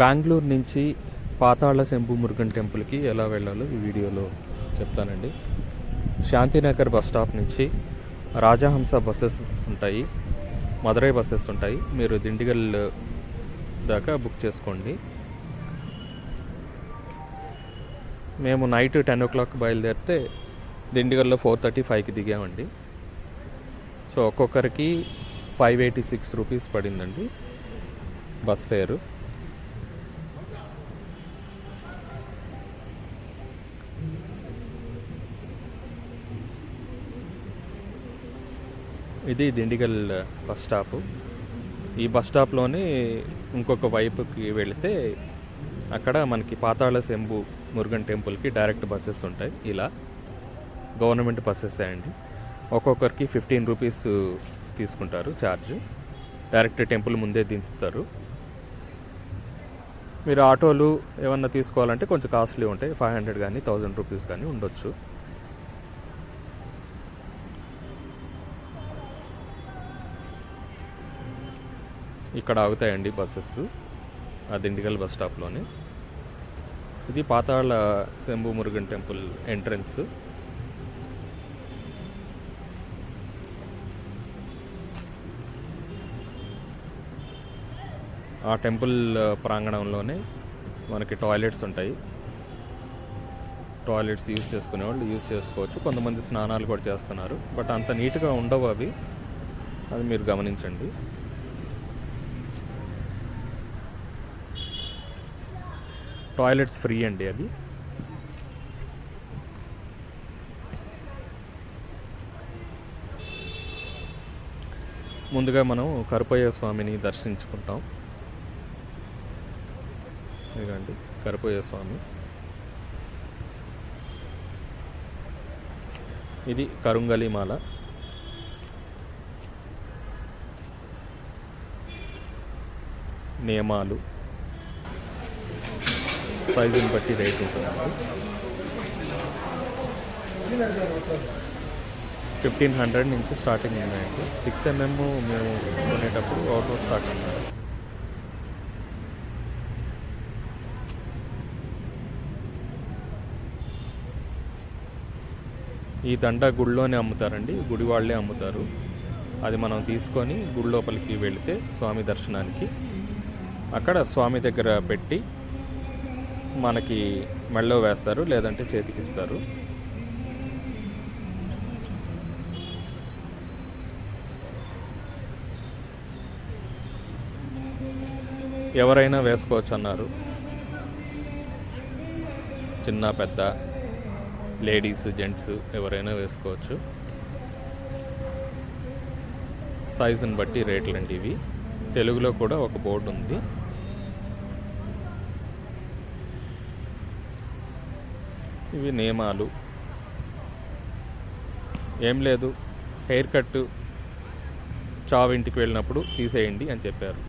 బెంగళూరు నుంచి పాతాళ శంభు మురుగన్ టెంపుల్కి ఎలా వెళ్ళాలో ఈ వీడియోలో చెప్తానండి. శాంతినగర్ బస్ స్టాప్ నుంచి రాజహంస బస్సెస్ ఉంటాయి మదురై బస్సెస్ ఉంటాయి. మీరు దిండిగల్ దాకా బుక్ చేసుకోండి. మేము నైట్ టెన్ ఓ క్లాక్ బయలుదేరితే దిండిగల్లో ఫోర్ థర్టీ ఫైవ్కి దిగామండి. సో ఒక్కొక్కరికి ఫైవ్ ఎయిటీ సిక్స్ రూపీస్ పడిందండి బస్ ఫేరు. ఇది దిండిగల్ బస్ స్టాప్. ఈ బస్ స్టాప్లోని ఇంకొక వైపుకి వెళితే అక్కడ మనకి పాతాళ శంభు మురుగన్ టెంపుల్కి డైరెక్ట్ బస్సెస్ ఉంటాయి. ఇలా గవర్నమెంట్ బస్సెస్ అండి. ఒక్కొక్కరికి ఫిఫ్టీన్ రూపీస్ తీసుకుంటారు ఛార్జ్. డైరెక్ట్ టెంపుల్ ముందే దించుతారు. మీరు ఆటోలు ఏమన్నా తీసుకోవాలంటే కొంచెం కాస్ట్లీ ఉంటాయి. ఫైవ్ హండ్రెడ్ కానీ థౌజండ్ రూపీస్ కానీ ఉండొచ్చు. ఇక్కడ ఆగుతాయండి బస్సెస్. ఆ దిండిగల్ బస్ స్టాప్లోనే. ఇది పాతాళ శంభు మురుగన్ టెంపుల్ ఎంట్రన్స్. ఆ టెంపుల్ ప్రాంగణంలోనే మనకి టాయిలెట్స్ ఉంటాయి. టాయిలెట్స్ యూస్ చేసుకునే వాళ్ళు యూస్ చేసుకోవచ్చు. కొంతమంది స్నానాలు కూడా చేస్తున్నారు. బట్ అంత నీట్గా ఉండవు అవి. అది మీరు గమనించండి. టాయిలెట్స్ ఫ్రీ అండి అవి. ముందుగా మనం కరుపయ్య స్వామిని దర్శించుకుంటాం. ఇదండి కరుపయ్య స్వామి. ఇది కరుంగలి మాల. నియమాలు. సైజుని బట్టి రేట్ ఉంటుందండి ఫిఫ్టీన్ హండ్రెడ్ నుంచి స్టార్టింగ్ ఉన్నాయండి. సిక్స్ ఎంఎం మేము కొనేటప్పుడు అవుట్ ఆఫ్ స్టాక్ అన్నారు ఈ దండ గుడిలోనే అమ్ముతారండి. గుడి వాళ్ళే అమ్ముతారు. అది మనం తీసుకొని గుడి లోపలికి వెళితే స్వామి దర్శనానికి అక్కడ స్వామి దగ్గర పెట్టి మనకి మెళ్ళో వేస్తారు లేదంటే చేతికిస్తారు ఎవరైనా వేసుకోవచ్చు అన్నారు చిన్న పెద్ద లేడీస్ జెంట్స్ ఎవరైనా వేసుకోవచ్చు. సైజుని బట్టి రేట్లు అండి ఇవి. తెలుగులో కూడా ఒక బోర్డు ఉంది ఇవి నియమాలు. ఏం లేదు హెయిర్ కట్ చావ్ ఇంటికి వెళ్ళినప్పుడు తీసేయండి అని చెప్పారు.